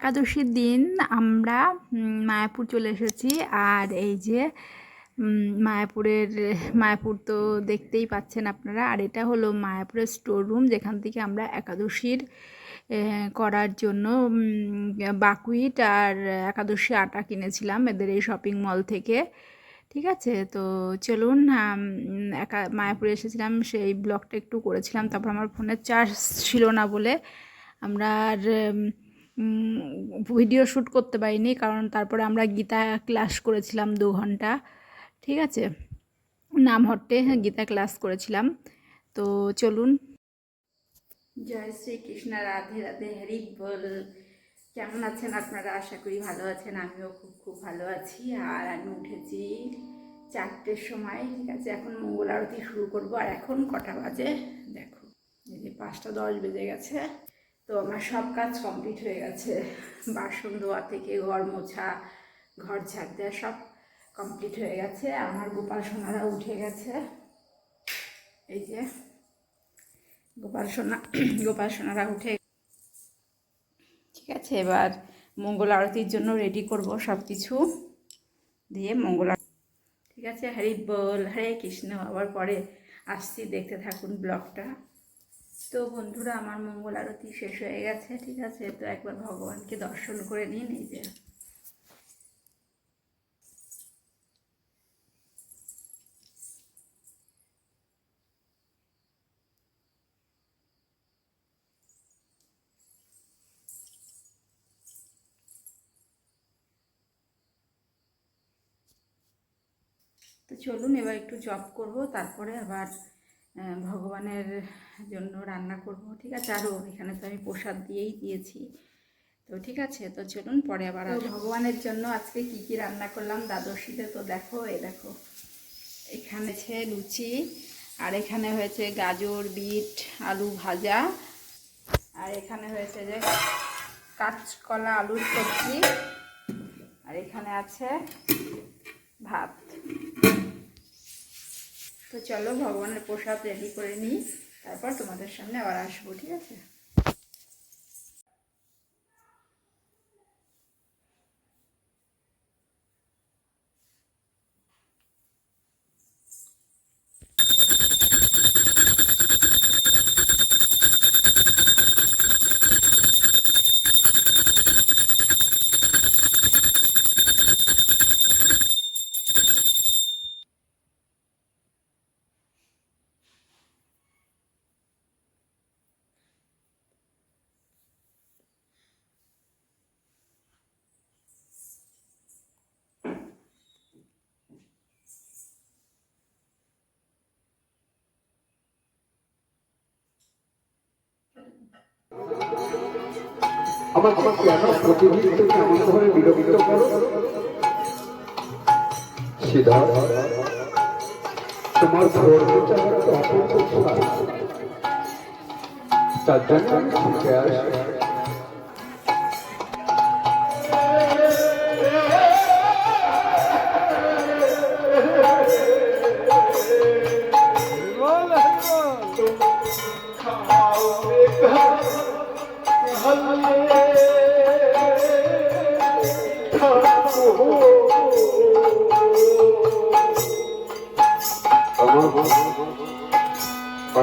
একাদশীর দিন আমরা মায়াপুর চলে এসেছি। আর এই যে মায়াপুরের, মায়াপুর তো দেখতেই পাচ্ছেন আপনারা। আর এটা হলো মায়াপুরের স্টোর রুম যেখান থেকে আমরা একাদশীর করার জন্য বাকুইট আর একাদশী আটা কিনেছিলাম এদের এই শপিং মল থেকে। ঠিক আছে? তো চলুন একা, মায়াপুরে এসেছিলাম, সেই ব্লগটা একটু করেছিলাম। তারপর আমার ফোনের চার্জ ছিল না বলে আমরা আর ভিডিও শ্যুট করতে পারিনি, কারণ তারপরে আমরা গীতা ক্লাস করেছিলাম দু ঘণ্টা, ঠিক আছে? নামহট্টে গীতা ক্লাস করেছিলাম। তো চলুন। জয় শ্রীকৃষ্ণ, রাধে রাধে, হরি বল। কেমন আছেন আপনারা? আশা করি ভালো আছেন, আমিও খুব খুব ভালো আছি। আর আমি উঠেছি চারটের সময়, ঠিক আছে? এখন মঙ্গল আরতি শুরু করব। আর এখন কটা বাজে? দেখো, এই যে পাঁচটা দশ বেজে গেছে। তো আমার সব কাজ কমপ্লিট হয়ে গেছে। বাসন ধোয়া থেকে, ঘর মোছা, ঘর ঝাড় দেওয়া সব কমপ্লিট হয়ে গেছে। আমার গোপাল সোনারা উঠে গেছে। এই যে, গোপাল সোনা, গোপাল সোনারা উঠে ঠিক আছে, এবার মঙ্গল আরতির জন্য রেডি করব সব কিছু দিয়ে মঙ্গল ঠিক আছে, হরি বল, হরে কৃষ্ণ, আবার পরে আসছি, দেখতে থাকুন ব্লগটা। তো বন্ধুরা, আমার মঙ্গল আরতি শেষ হয়ে গেছে, ঠিক আছে? তো একবার ভগবানকে দর্শন করে নিন, এই যে। তো চলুন, এবার একটু জব করব, তারপরে আবার ভগবানের জন্য রান্না করব ঠিক আছে? আরও এখানে তো আমি প্রসাদ দিয়েই দিয়েছি। তো ঠিক আছে তো চলুন পরে আবার। ভগবানের জন্য আজকে কি কি রান্না করলাম? দ্বাদশীতে তো দেখো এই দেখো। এখানে আছে লুচি আর এখানে হয়েছে গাজর বিট আলু ভাজা আর এখানে হয়েছে যে কাঁচকলা আলুর সবজি আর এখানে আছে ভাত। তো চলো ভগবানের প্রসাদ রেডি করে নিই তারপর তোমাদের সামনে আবার আসব ঠিক আছে? আমাকে কেন প্রতিনিধিত্ব কেমন ভাবে বিরক্ত করো। সিধা তোমার আমার তার জন্য আমি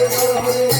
হরে হরে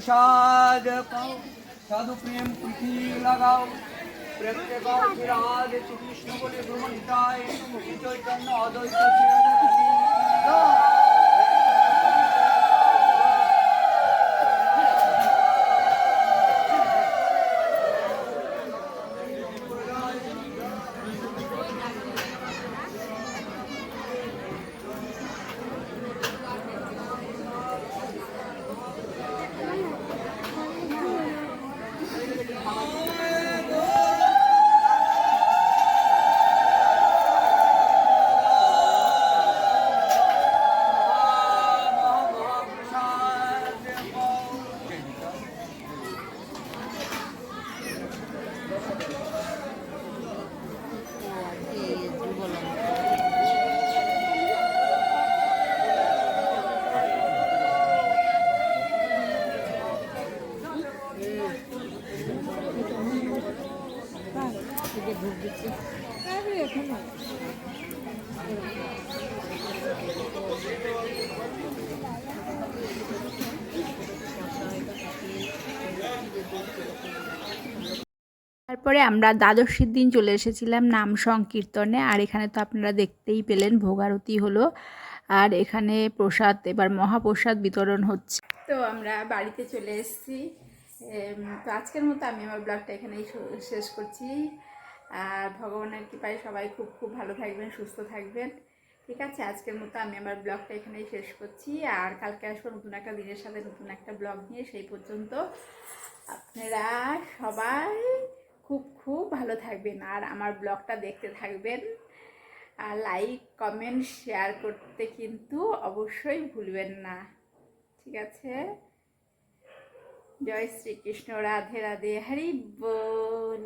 মহাপ্রসাদ পাও সাধু প্রেম প্রীতি লাগাও প্রেম গাও বিরাজ শ্রী কৃষ্ণ বলে ভ্রমণটায় চৈতন্য অদ্বৈত তারপরে আমরা দ্বাদশীর দিন চলে এসেছিলাম নাম সংকীর্তনে, আর এখানে তো আপনারা দেখতেই পেলেন ভোগারতি হলো, আর এখানে প্রসাদ, এবার মহাপ্রসাদ বিতরণ হচ্ছে। তো আমরা বাড়িতে চলে এসেছি। তো আজকের মতো আমি আমার ব্লগটা এখানেই শেষ করছি। আর ভগবানের কৃপায় সবাই খুব খুব ভালো থাকবেন, সুস্থ থাকবেন। ঠিক আছে, আজকের মতো আমি আমার ব্লগটা এখানেই শেষ করছি। আর কালকে আসব নতুন একটা দিনের সাথে, নতুন একটা ব্লগ নিয়ে, সেই পর্যন্ত আপনারা সবাই খুব খুব ভালো থাকবেন। আর আমার ব্লগটা দেখতে থাকবেন। আর লাইক, কমেন্ট, শেয়ার করতে কিন্তু অবশ্যই ভুলবেন না। ঠিক আছে? জয় শ্রীকৃষ্ণ, রাধে রাধে, হরি বল।